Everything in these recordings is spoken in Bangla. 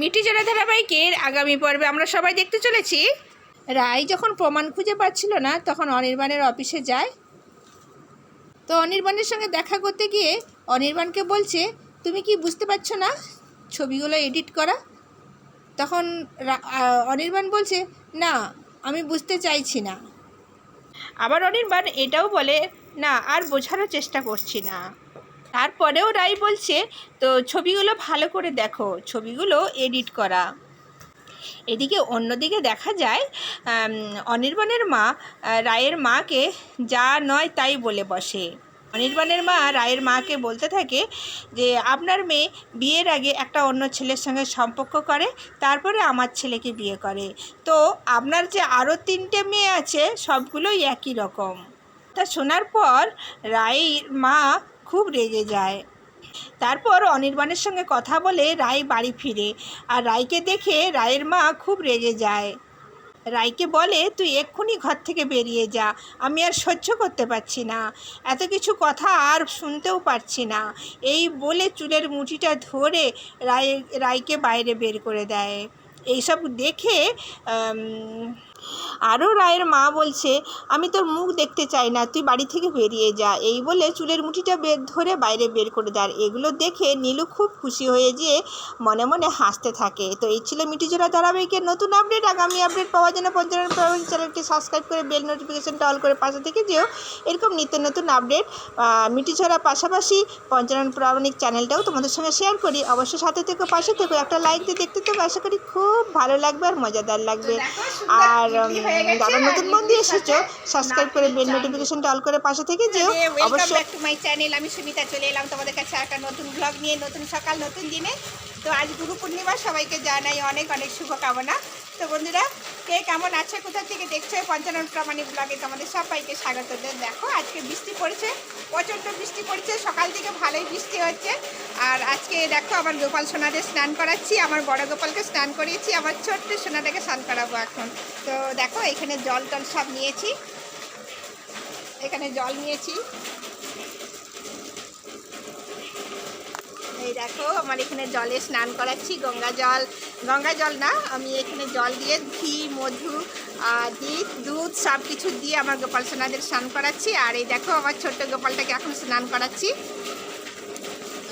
মিটি জোড়া ধারাবাহিকের আগামী পর্বে আমরা সবাই দেখতে চলেছি। রায় যখন প্রমাণ খুঁজে পাচ্ছিল না, তখন অনির্বাণের অফিসে যায়। তো অনির্বাণের সঙ্গে দেখা করতে গিয়ে অনির্বাণকে বলছে, তুমি কি বুঝতে পারছ না? ছবিগুলো এডিট করা? তখন অনির্বাণ বলছে, না, আমি বুঝতে চাইছি না। আবার অনির্বাণ এটাও বলে, না, আর বোঝানোর চেষ্টা করছি না। তারপরেও রাই বলছে, তো ছবিগুলো ভালো করে দেখো, ছবিগুলো এডিট করা। এদিকে অন্যদিকে দেখা যায় অনির্বাণের মা রায়ের মাকে যা নয় তাই বলে বসে। অনির্বাণের মা রায়ের মাকে বলতে থাকে যে, আপনার মেয়ে বিয়ের আগে একটা অন্য ছেলের সঙ্গে সম্পর্ক করে, তারপরে আমার ছেলেকে বিয়ে করে। তো আপনার যে আরও তিনটে মেয়ে আছে, সবগুলোই একই রকম। তা শোনার পর রায়ের মা খুব রেগে যায়। তারপর অনির্বাণের সঙ্গে কথা বলে রায় বাড়ি ফিরে আর রায়কে দেখে রায়ের মা খুব রেগে যায়। রায়কে বলে, তুই এক্ষুনি ঘর থেকে বেরিয়ে যা। আমি আর সহ্য করতে পারছি না। এত কিছু কথা আর শুনতেও পারছি না। এই বলে চুলের মুঠিটা ধরে রায়, রায়কে বাইরে বের করে দেয়। এইসব দেখে আরও রায়ের মা বলছে আমি তোর মুখ দেখতে চাই না তুই বাড়ি থেকে বেরিয়ে যা। এই বলে চুলের মুঠিটা বের ধরে বাইরে বের করে দেয়। এগুলো দেখে নীলু খুব খুশি হয়ে যেয়ে মনে মনে হাসতে থাকে। তো এই ছিল মিটিজোড়া ধারাবাহিকের নতুন আপডেট। আগামী আপডেট পাওয়ার জন্য প্রামাণিক চ্যানেলটি সাবস্ক্রাইব করে বেল নোটিফিকেশনটা অল করে পাশে থেকে যেও। এরকম নিত্য নতুন আপডেট মিটিছড়া পাশাপাশি পঞ্চানন প্রামাণিক চ্যানেলটাও তোমাদের সঙ্গে শেয়ার করি। অবশ্যই সাথে থেকে পাশে থেকে। একটা লাইক দিয়ে দেখতে তো আশা করি খুব ভালো লাগবে আর মজাদার লাগবে। আর যারা নতুন বন্ধু এসেছ সাবস্ক্রাইব করে বেল নোটিফিকেশনটা অল করে পাশে থেকে যেও। অবশ্যই ব্যাক টু মাই চ্যানেল আমি সুমিতা চলে এলাম তোমাদের কাছে একটা নতুন ব্লগ নিয়ে নতুন সকাল নতুন দিনে। তো আজ গুরু পূর্ণিমা সবাইকে জানাই অনেক অনেক শুভকামনা। তো বন্ধুরা, কে কেমন আছে, কোথা থেকে দেখছ পঞ্চানন প্রামাণিক ব্লগে তোমাদের সবাইকে স্বাগত দেখো, আজকে বৃষ্টি পড়েছে, প্রচণ্ড বৃষ্টি পড়ছে, সকাল থেকে ভালোই বৃষ্টি হচ্ছে। আর আজকে দেখো, আমার গোপাল সোনাদের স্নান করাচ্ছি, আমার বড় গোপালকে স্নান করিয়েছি, আমার ছোট্ট সোনাটাকে স্নান করাবো এখন। তো দেখো, এখানে জল টল সব নিয়েছি, এখানে জল নিয়েছি। এই দেখো, আমার এখানে জলে স্নান করাচ্ছি, গঙ্গা জল। গঙ্গা জল না, আমি এখানে জল দিয়ে ঘি, মধু দুধ দুধ সব কিছু দিয়ে আমার গোপাল সোনাদের স্নান করাচ্ছি। আর এই দেখো, আমার ছোট্ট গোপালটাকে এখন স্নান করাচ্ছি।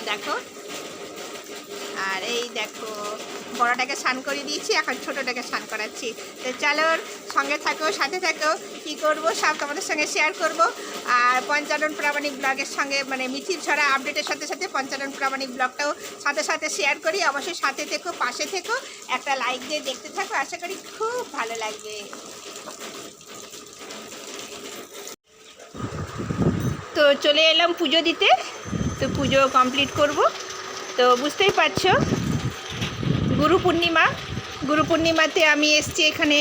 দেখো। আর এই দেখো বড়টাকে স্নান করে দিয়েছি, এখন ছোটোটাকে স্নান করাচ্ছি। তো চলো সঙ্গে থাকো, সাথে থাকো, কী করব সব তোমাদের সঙ্গে শেয়ার করব। আর পঞ্চানন প্রামাণিক ব্লগের সঙ্গে মানে মিছিল ছড়া আপডেটের সাথে সাথে পঞ্চানন প্রামাণিক ব্লগটাও সাথে সাথে শেয়ার করি। অবশ্যই সাথে থেকো, পাশে থেকো, একটা লাইক দিয়ে দেখতে থাকো, আশা করি খুব ভালো লাগবে। তো চলে এলাম পুজো দিতে, তো পুজো কমপ্লিট করব। তো বুঝতেই পারছ গুরু পূর্ণিমা। গুরু পূর্ণিমাতে আমি এসছি এখানে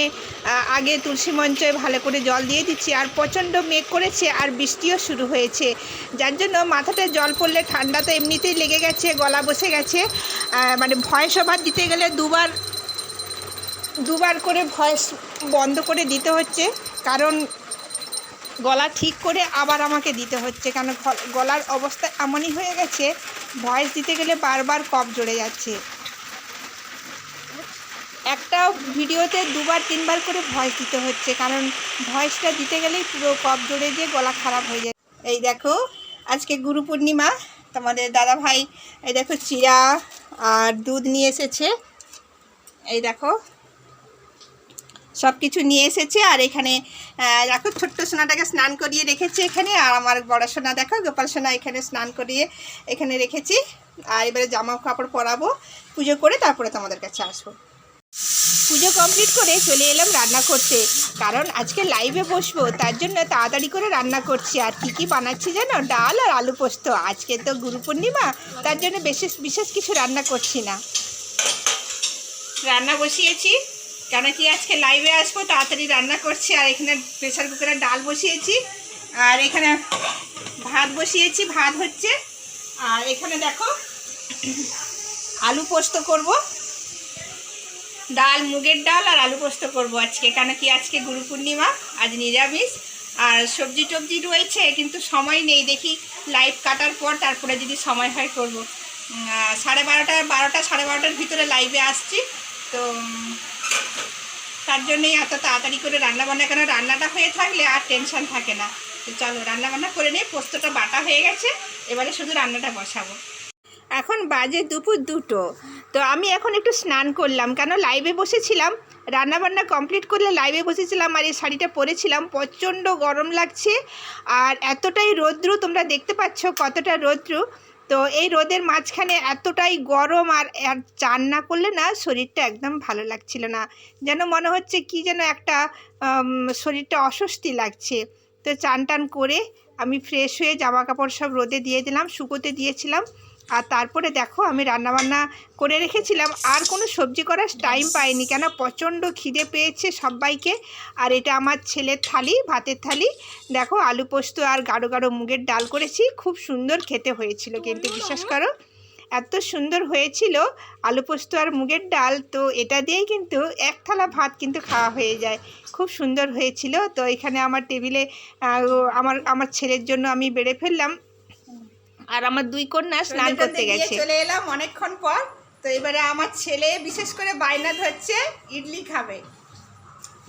আগে তুলসী মঞ্চে ভালো করে জল দিয়ে দিচ্ছি, আর প্রচণ্ড মেঘ করেছে আর বৃষ্টিও শুরু হয়েছে। যার জন্য মাথাতে জল পড়লে ঠান্ডা তো এমনিতেই লেগে গেছে, গলা বসে গেছে। মানে ভয়েস ওভার দিতে গেলে দুবার দুবার করে ভয়েস বন্ধ করে দিতে হচ্ছে। কারণ গলা ঠিক করে আবার আমাকে দিতে হচ্ছে, কেন গলার অবস্থা এমনই হয়ে গেছে, ভয়েস দিতে গেলে বারবার কপ জড়ে যাচ্ছে। একটা ভিডিওতে দুবার, তিনবার করে ভয়েস দিতে হচ্ছে, কারণ ভয়েসটা দিতে গেলেই পুরো কপ জড়ে গিয়ে গলা খারাপ হয়ে যায়। এই দেখো, আজকে গুরু পূর্ণিমা, তোমাদের দাদা ভাই, এই দেখো চিরা আর দুধ নিয়ে এসেছে। এই দেখো সব কিছু নিয়ে এসেছে, আর এখানে দেখো ছোট্ট সোনাটাকে স্নান করিয়ে রেখেছে এখানে, আর আমার বড় সোনা দেখো, গোপাল সোনা এখানে স্নান করিয়ে এখানে রেখেছি। আর এবারে জামা কাপড় পরাবো, পুজো করে তারপরে তোমাদের কাছে আসব। পুজো কমপ্লিট করে চলে এলাম রান্না করতে। কারণ আজকে লাইভে বসবো, তার জন্য তাড়াতাড়ি করে রান্না করছি। আর কি কি বানাচ্ছি জানো? ডাল আর আলু পোস্ত। আজকে তো গুরু পূর্ণিমা, তার জন্য বিশেষ বিশেষ কিছু রান্না করছি না। রান্না বসিয়েছি। কেন কি আজকে লাইভে আসব, তাড়াতাড়ি রান্না করছি। আর এখানে প্রেশার কুকারে ডাল বসিয়েছি। আর এখানে ভাত বসিয়েছি। ভাত হচ্ছে, আর এখানে দেখো, আলু পোস্ত করব। ডাল, মুগের ডাল আর আলু পোস্ত করব আজকে। কেন কি আজকে গুরু পূর্ণিমা, আজ নিরামিষ। আর সবজি টবজি রয়েছে, কিন্তু সময় নেই। দেখি লাইভ কাটার পর তারপরে যদি সময় হয় করব। সাড়ে বারোটা বারোটা, সাড়ে বারোটার ভিতরে লাইভে আসছি। তো, তার জন্যই এত তাড়াতাড়ি করে রান্না বান্না কেন? রান্নাটা হয়ে থাকলে আর টেনশন থাকে না। তো চলো রান্না বান্না করে নিই পোস্তটা বাটা হয়ে গেছে। এবারে শুধু রান্নাটা বসাবো। এখন বাজে দুপুর দুটো। তো আমি এখন একটু স্নান করলাম। কেন? লাইভে বসেছিলাম। রান্নাবান্না কমপ্লিট করলে লাইভে বসেছিলাম আর এই শাড়িটা পরেছিলাম। প্রচণ্ড গরম লাগছে আর এতটাই রৌদ্র তোমরা দেখতে পাচ্ছ কতটা রৌদ্র। তো এই রোদের মাঝখানে এতটাই গরম আর আর চান না করলে না শরীরটা একদম ভালো লাগছিল না। যেন মনে হচ্ছে কি যেন একটা শরীরটা অস্বস্তি লাগছে। তো চান টান করে আমি ফ্রেশ হয়ে জামা কাপড় সব রোদে দিয়ে দিলাম, শুকোতে দিয়েছিলাম। আর তারপরে দেখো আমি রান্নাবান্না করে রেখেছিলাম। আর কোনো সবজি করার টাইম পাইনি কেন? প্রচণ্ড খিদে পেয়েছে সবাইকে। আর এটা আমার ছেলের থালি, ভাতের থালি। দেখো আলু পোস্ত আর গাঢ় গাঢ় মুগের ডাল করেছি। খুব সুন্দর খেতে হয়েছিল কিন্তু, বিশ্বাস করো? এত সুন্দর হয়েছিল আলু পোস্ত আর মুগের ডাল। তো এটা দিয়েই কিন্তু এক থালা ভাত কিন্তু খাওয়া হয়ে যায়। খুব সুন্দর হয়েছিল। তো এখানে আমার টেবিলে আমার আমার ছেলের জন্য আমি বেড়ে ফেললাম। আর আমার দুই কন্যা স্নান করতে গেছে। চলে এলাম অনেকক্ষণ পর। তো এবারে আমার ছেলে বিশেষ করে বায়না ধরছে ইডলি খাবে।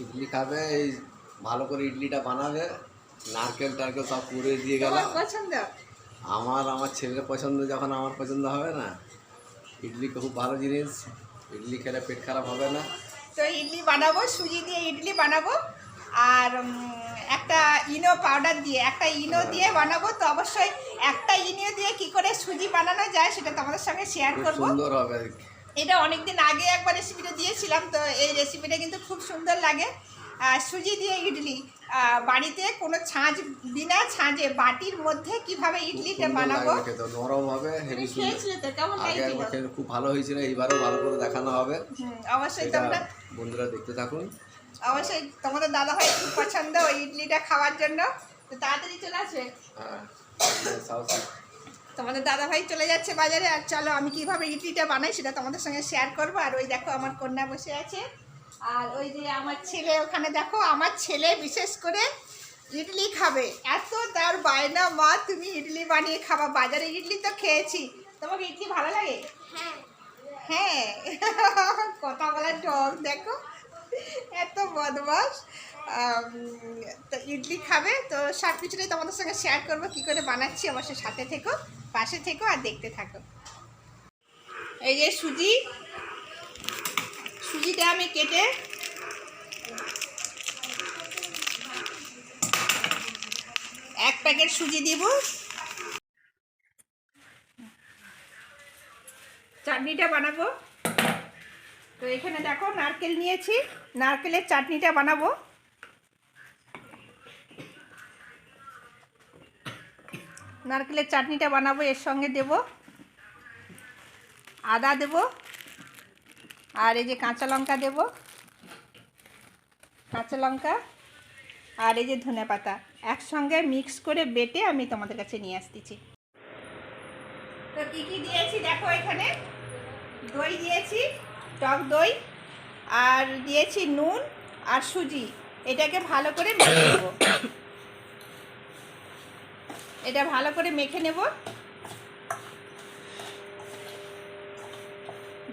ইডলি খাবে এই ভালো করে ইডলিটা বানাবে নারকেল টারকেল সব পুড়ে দিয়ে গেল। পছন্দ? আমার আমার ছেলের পছন্দ যখন আমার পছন্দ হবে না ইডলি খুব ভালো জিনিস ইডলি খেলে পেট খারাপ হবে না। তো ইডলি বানাবো সুজি দিয়ে ইডলি বানাবো। আর একটা ইনো পাউডার দিয়ে একটা ইনো দিয়ে বানাবো তো অবশ্যই একটা ইনো দিয়ে কি করে সুজি বানানো যায় সেটা তোমাদের সঙ্গে শেয়ার করব। এটা অনেকদিন আগে একবার রেসিপিটা দিয়েছিলাম তো এই রেসিপিটা কিন্তু খুব সুন্দর লাগে। আর সুজি দিয়ে ইডলি বাড়িতে কোনো ছাঁচ বিনা ছাঁচে বাটির মধ্যে কীভাবে ইডলিটা বানাবো? নরম হবে হেভি সুন্দর কেমন লাগছিল? খুব ভালো হয়েছিল এইবারও ভালো করে দেখানো হবে। অবশ্যই তোমরা বন্ধুরা দেখতে থাকুন। অবশ্যই তোমাদের দাদা ভাই খুব পছন্দ ওই ইডলিটা খাওয়ার জন্য। তো তাড়াতাড়ি চলে আসবে? হ্যাঁ তোমাদের দাদা ভাই চলে যাচ্ছে বাজারে আর চলো আমি কীভাবে ইডলিটা বানাই সেটা তোমাদের সঙ্গে শেয়ার করব। আর ওই দেখো আমার কন্যা বসে আছে। আর ওই যে আমার ছেলে ওখানে দেখো আমার ছেলে বিশেষ করে ইডলি খাবে। এত তার বায়না মা তুমি ইডলি বানিয়ে খাবা। বাজারে ইডলি তো খেয়েছি। তোমাকে ইডলি ভালো লাগে? হ্যাঁ। কথা বলার ডগ দেখো। এত বদমাস তো ইডলি খাবে, তো সব কিছুটাই তোমাদের সঙ্গে শেয়ার করব, কী করে বানাচ্ছি, অবশ্যই সাথে থেকো, পাশে থেকো আর দেখতে থাকো। এই যে সুজি, সুজিটা আমি কেটে এক প্যাকেট সুজি দিব। চাটনিটা বানাবো। তো এখানে দেখো নারকেল নিয়েছি। নারকেলের চাটনিটা বানাবো। নারকেলের চাটনিটা বানাবো, এর সঙ্গে দেব। আদা দেব। আর এই যে কাঁচা লঙ্কা দেব। কাঁচা লঙ্কা আর এই যে ধনে পাতা। একসঙ্গে মিক্স করে বেটে আমি তোমাদের কাছে নিয়ে আসতেছি। তো কী কী দিয়েছি দেখো এখানে? দই দিয়েছি। টক দই আর দিয়েছি নুন আর সুজি। এটাকে ভালো করে মেখে নেব। এটা ভালো করে মেখে নেব।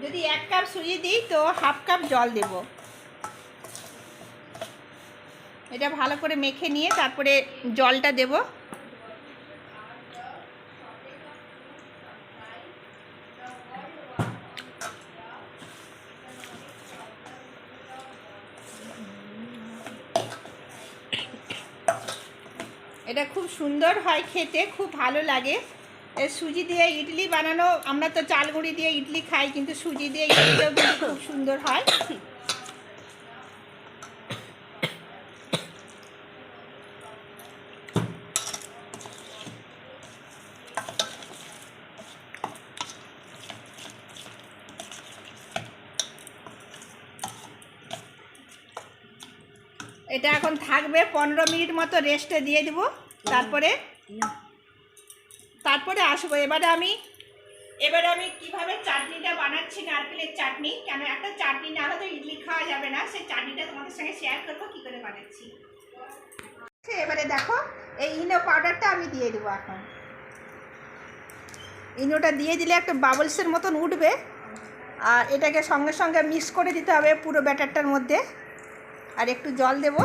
যদি এক কাপ সুজি দিই তো হাফ কাপ জল দেব। এটা ভালো করে মেখে নিয়ে তারপরে জলটা দেব এটা খুব সুন্দর হয় খেতে, খুব ভালো লাগে। সুজি দিয়ে ইডলি বানানো, আমরা তো চাল গুঁড়ি দিয়ে ইডলি খাই, কিন্তু সুজি দিয়ে ইডলিটাও কিন্তু খুব সুন্দর হয়। এটা এখন থাকবে, পনেরো মিনিট মতো রেস্টে দিয়ে দেবো। তারপরে? তারপরে আসব। এবারে আমি এবারে আমি কীভাবে চাটনিটা বানাচ্ছি নারকেলের চাটনি? কেন একটা চাটনি না হলে তো ইডলি খাওয়া যাবে না। সেই চাটনিটা তোমাদের সঙ্গে শেয়ার করব কী করে বানাচ্ছি। আচ্ছা, এবারে দেখো এই ইনো পাউডারটা আমি দিয়ে দেবো এখন। ইনোটা দিয়ে দিলে একটা বাবলসের মতন উঠবে। আর এটাকে সঙ্গে সঙ্গে মিক্স করে দিতে হবে পুরো ব্যাটারটার মধ্যে। আর একটু জল দেব।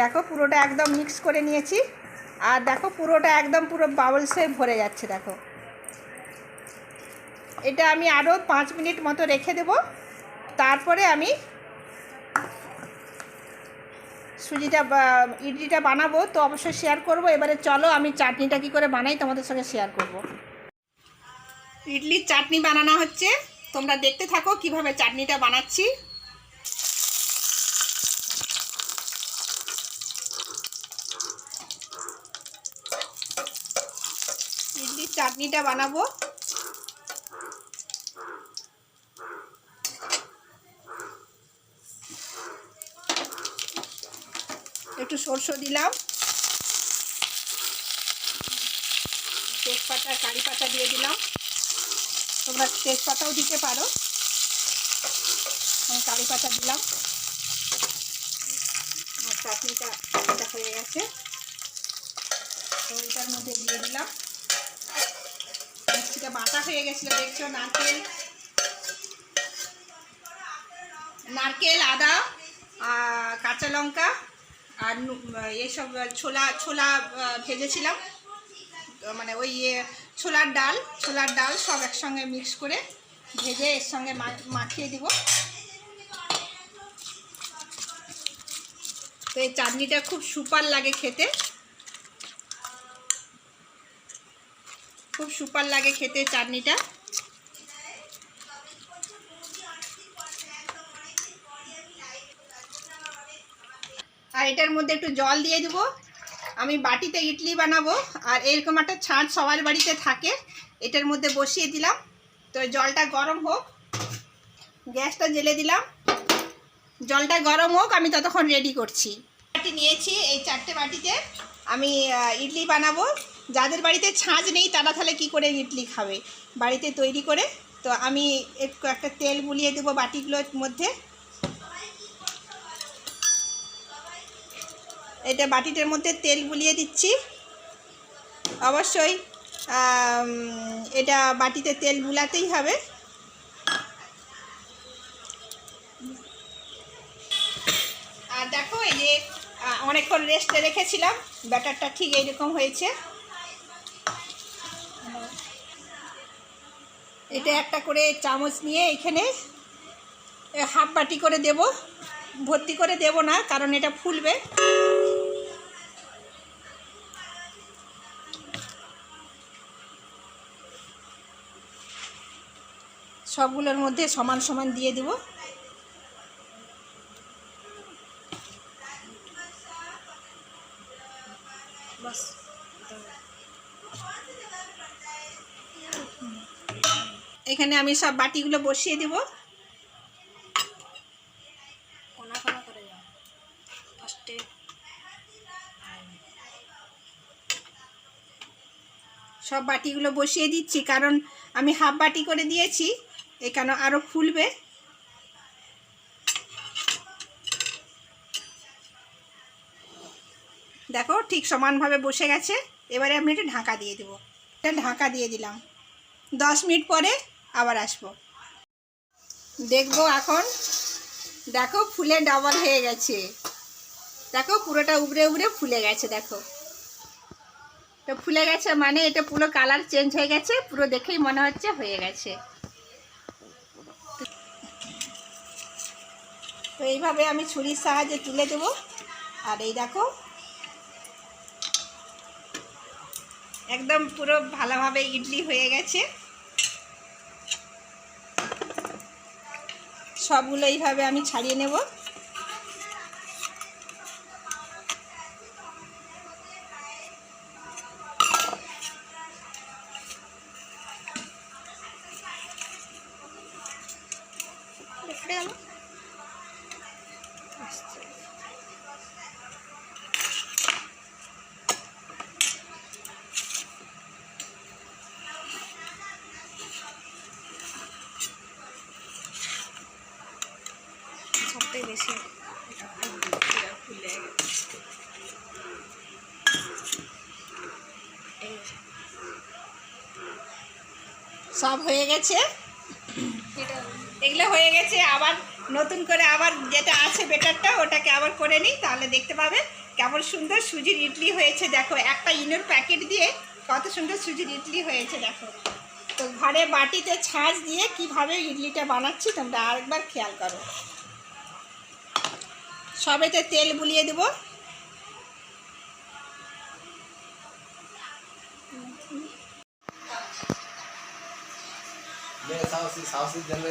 দেখো পুরোটা একদম মিক্স করে নিয়েছি। আর দেখো পুরোটা একদম পুরো বাবলসে ভরে যাচ্ছে, দেখো। এটা আমি আরও পাঁচ মিনিট মতো রেখে দেব। তারপরে আমি সুজিটা ইডলিটা বানাবো। তো অবশ্যই শেয়ার করব। এবারে চলো আমি চাটনিটা কি করে বানাই তোমাদের সঙ্গে শেয়ার করব। ইডলির চাটনি বানানো হচ্ছে। তোমরা দেখতে থাকো কীভাবে চাটনিটা বানাচ্ছি ইডলির চাটনিটা বানাবো। একটু সরষে দিলাম। তেজপাতা, কারি পাতা দিয়ে দিলাম। তোমরা তেজপাতাও দিতে পারো। আমি কারি পাতা দিলাম। আমার চাটনিটা হয়ে গেছে। তো এটার মধ্যে দিয়ে দিলাম। বাটা হয়ে গেছিল, দেখছ? নারকেল। নারকেল, আদা কাঁচা লঙ্কা আর এইসব ছোলা ছোলা ভেজেছিলাম। মানে ওই ইয়ে ছোলার ডাল ছোলার ডাল সব একসঙ্গে মিক্স করে ভেজে এর সঙ্গে মাখিয়ে দিব। তো এই চাটনিটা খুব সুপার লাগে খেতে। খুব সুপার লাগে খেতে চাটনিটা। আর এটার মধ্যে একটু জল দিয়ে দেবো। আমি বাটিতে ইডলি বানাবো, আর এরকম একটা ছাঁচ সবার বাড়িতে থাকে, এটার মধ্যে বসিয়ে দিলাম। তো জলটা গরম হোক, গ্যাসটা জেলে দিলাম। জলটা গরম হোক, আমি ততক্ষণ রেডি করছি। বাটি নিয়েছি এই চারটে বাটিতে। আমি ইডলি বানাবো। যাদের বাড়িতে ছাঁচ নেই তারা তাহলে কি করে ইডলি খাবে? বাড়িতে তৈরি করে, তো আমি একটু একটা তেল বুলিয়ে দেবো বাটিগুলোর মধ্যে। এটা বাটিটার মধ্যে তেল গুলিয়ে দিচ্ছি। অবশ্যই এটা বাটিতে তেল বুলাতেই হবে। আর দেখো এই যে অনেকক্ষণ রেস্টে রেখেছিলাম। ব্যাটারটা ঠিক এইরকম হয়েছে। এটা একটা করে চামচ নিয়ে এখানে হাফ বাটি করে দেব। ভর্তি করে দেব না, কারণ এটা ফুলবে। সবগুলোর মধ্যে সমান সমান দিয়ে দেব। এখানে আমি সব বাটিগুলো বসিয়ে দেব। সব বাটিগুলো বসিয়ে দিচ্ছি, কারণ আমি হাফ বাটি করে দিয়েছি, এখানে আরও ফুলবে। দেখো ঠিক সমানভাবে বসে গেছে, এবারে আমি একটু ঢাকা দিয়ে দেবো। এটা ঢাকা দিয়ে দিলাম। দশ মিনিট পরে আবার আসব। দেখব এখন। দেখো ফুলে ডবল হয়ে গেছে। দেখো পুরোটা উবড়ে উবড়ে ফুলে গেছে, দেখো। তো ফুলে গেছে মানে এটা পুরো কালার চেঞ্জ হয়ে গেছে, পুরো দেখেই মনে হচ্ছে হয়ে গেছে। তো এইভাবে আমি ছুরির সাহায্যে তুলে দেবো। আর এই দেখো। একদম পুরো ভালোভাবে ইডলি হয়ে গেছে। সবগুলো এইভাবে আমি ছাড়িয়ে নেব। বেশি সব হয়ে গেছে? এগুলো হয়ে গেছে, আবার নতুন করে আবার যেটা আছে বেটারটা, ওটাকে আবার করে নিই, তাহলে দেখতে পাবে কেমন সুন্দর সুজির ইডলি হয়েছে। দেখো, একটা ইনোর প্যাকেট দিয়ে কত সুন্দর সুজির ইডলি হয়েছে, দেখো। তো ঘরে বাটিতে ছাঁচ দিয়ে কীভাবে ইডলিটা বানাচ্ছি, তোমরা আরেকবার খেয়াল করো। সবেতে তেল বুলিয়ে দেবো।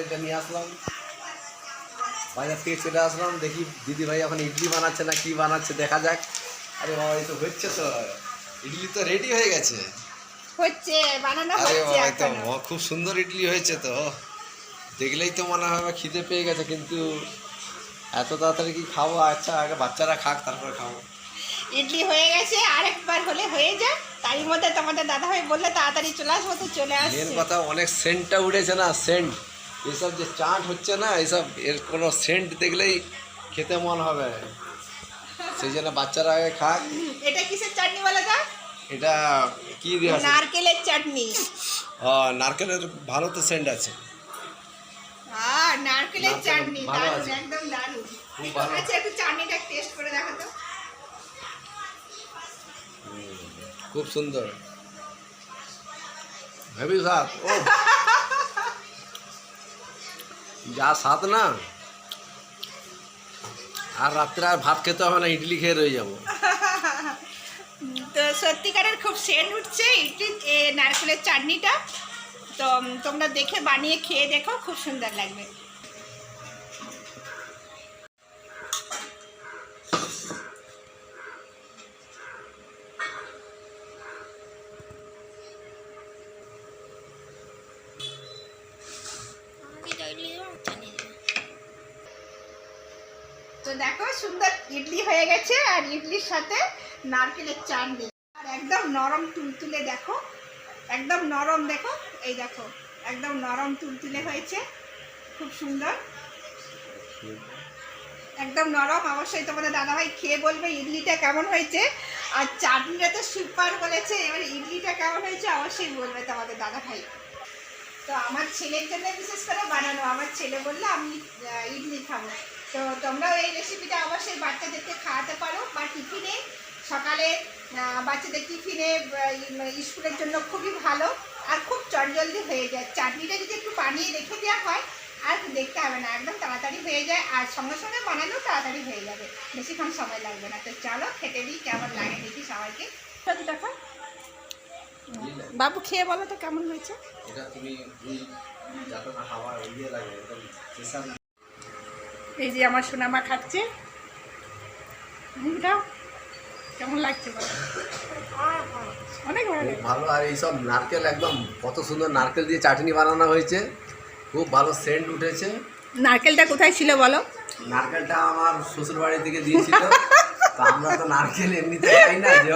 জন্য আসলাম বাজার থেকে চলে আসলাম দেখি দিদি ভাই এখন ইডলি বানাচ্ছে না কি বানাচ্ছে দেখা যাক আরে বাবা এই তো হচ্ছে তো ইডলি তো রেডি হয়ে গেছে হচ্ছে বানানো হচ্ছে খুব সুন্দর ইডলি হয়েছে তো দেখলেই তো মনে হয় খিদে পেয়ে গেছে কিন্তু এত তাড়াতাড়ি কি খাব? আচ্ছা আগে বাচ্চারা খাক তারপরে খাব। ইডলি হয়ে গেছে আরেকবার হলে হয়ে যায় তারই মধ্যে তোমাদের দাদাভাই বললে তাড়াতাড়ি চলে আসব তো চলে মেন আসছে কথা অনেক সেন্টটা উঠেছে না সেন্ট। এসব যে চাট হচ্ছে না এসব এর কোনো সেন্ট দেখলেই খেতে মন হবে। সেই জন্য বাচ্চারা আগে খাক। এটা কিসের চাটনি বলে তো? এটা কি দেওয়া নারকেলের চাটনি। ও, নারকেলের ভালো তো সেন্ট আছে। নারকেলের চাটনি দারুণ একদম দারুণ। আচ্ছা একটু চাটনিটা টেস্ট করে দেখো তো। খুব সুন্দর। হেভি স্বাদ ও। যা স্বাদ না। আর রাত্রে আর ভাত খেতে হবে না ইডলি খেয়ে রয়ে যাব। তো সত্যিকারের খুব সেন্ট উঠছে ইডলি নারকেলের চাটনিটা। তো তোমরা দেখে বানিয়ে খেয়ে দেখো খুব সুন্দর লাগবে তো দেখো সুন্দর ইডলি হয়ে গেছে আর ইডলির সাথে নারকেলের চাটনি। আর একদম নরম তুলতুলে দেখো, একদম নরম দেখো, এই দেখো, একদম নরম তুলতুলে হয়েছে, খুব সুন্দর। একদম নরম, অবশ্যই তোমাদের দাদাভাই খেয়ে বলবে ইডলিটা কেমন হয়েছে। আর চাটনিটা তো সুপার বলেছে, এবার ইডলিটা কেমন হয়েছে অবশ্যই বলবে তোমাদের দাদাভাই। তো আমার ছেলের জন্য বিশেষ করে বানানো, আমার ছেলে বললে আমি ইডলি খাব। তো তোমরাও এই রেসিপিটা অবশ্যই বাচ্চাদেরকে খাওয়াতে পারো বা টিফিনে। সকালে বাচ্চাদের টিফিনে স্কুলের জন্য খুবই ভালো আর খুব চটজলদি হয়ে যায়। চাটনিটা যদি একটু বানিয়ে রেখে দেওয়া হয় আর দেখতে হবে না একদম তাড়াতাড়ি হয়ে যায় আর সঙ্গে সঙ্গে বানালেও তাড়াতাড়ি হয়ে যাবে। বেশিক্ষণ সময় লাগবে না। তো চলো খেতে দিই কেমন লাগে দেখি সবাইকে। সত্যি দেখো। বাবু খেয়ে বলো তো কেমন হয়েছে? এটা তুমি দুই যাতে না খাওয়া ইয়ে লাগে একদম স্পেশাল এই যে আমার সোনামা খাচ্ছে। মুখটা কেমন লাগছে অনেক ভালো ভালো আর এইসব নারকেল একদম কত সুন্দর নারকেল দিয়ে চাটনি বানানো হয়েছে। খুব ভালো সেন্ট উঠেছে। নারকেলটা কোথায় ছিল বলো? নারকেলটা আমার শ্বশুর বাড়ি থেকে দিয়েছিল। তো আমরা তো নারকেল এমনিতে খাই না যে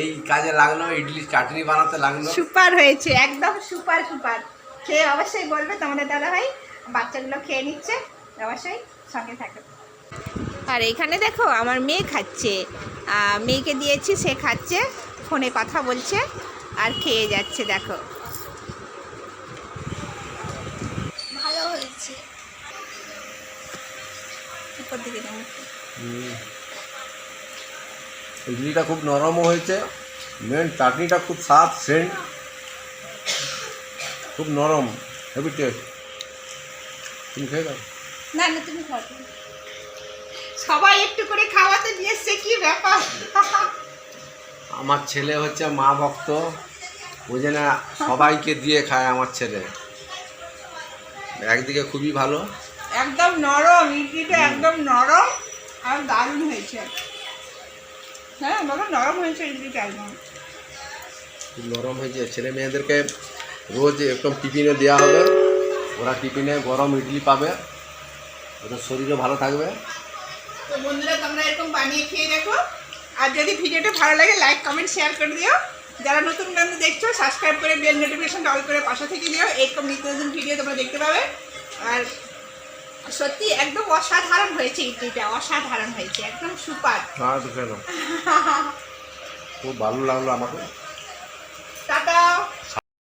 এই কাজে লাগল ইডলি চাটনি বানাতে লাগল। সুপার হয়েছে একদম সুপার সুপার। খেয়ে অবশ্যই বলবে তোমাদের দাদা ভাই বাচ্চাগুলো খেয়ে নিচ্ছে অবশ্যই। সঙ্গে থাকো। আর এখানে দেখো আমার মেয়ে খাচ্ছে। মেয়েকে দিয়েছি সে খাচ্ছে ফোনে কথা বলছে আর খেয়ে যাচ্ছে দেখো। ভালো হয়েছে। ইডলিটা খুব নরমও হয়েছে। মেন চাটনিটা খুব স্বাদ সেন্ট। খুব নরম হেভি টেস্ট তুমি খেয়ে দাও না না তুমি খাও। সবাই একটু করে খাওয়াতে নিয়ে এসছে কি ব্যাপার? আমার ছেলে হচ্ছে মা ভক্ত ওই জন্য সবাইকে দিয়ে খায় আমার ছেলে। একদিকে খুবই ভালো। একদম নরম ইডলিটা একদম নরম আর দারুণ হয়েছে। হ্যাঁ বাবা নরম হয়েছে ইডলিটা একদম। নরম হয়েছে। ছেলে মেয়েদেরকে রোজ একদম টিফিনে দেওয়া হবে। ওরা টিফিনে গরম ইডলি পাবে। ওদের শরীরও ভালো থাকবে। তো বন্ধুরা তোমরা এরকম বানিয়ে খেয়ে দেখো। আর যদি ভিডিওটা ভালো লাগে লাইক কমেন্ট শেয়ার করে দিও। যারা নতুন বন্ধু দেখছ সাবস্ক্রাইব করে বেল নোটিফিকেশন অল করে পাশে থেকে দিও। এরকম নিত্য নতুন ভিডিও তোমরা দেখতে পাবে। আর সত্যি একদম অসাধারণ হয়েছে ইডলিটা অসাধারণ হয়েছে একদম সুপার। কেন খুব ভালো লাগল আমাকে। টাটা।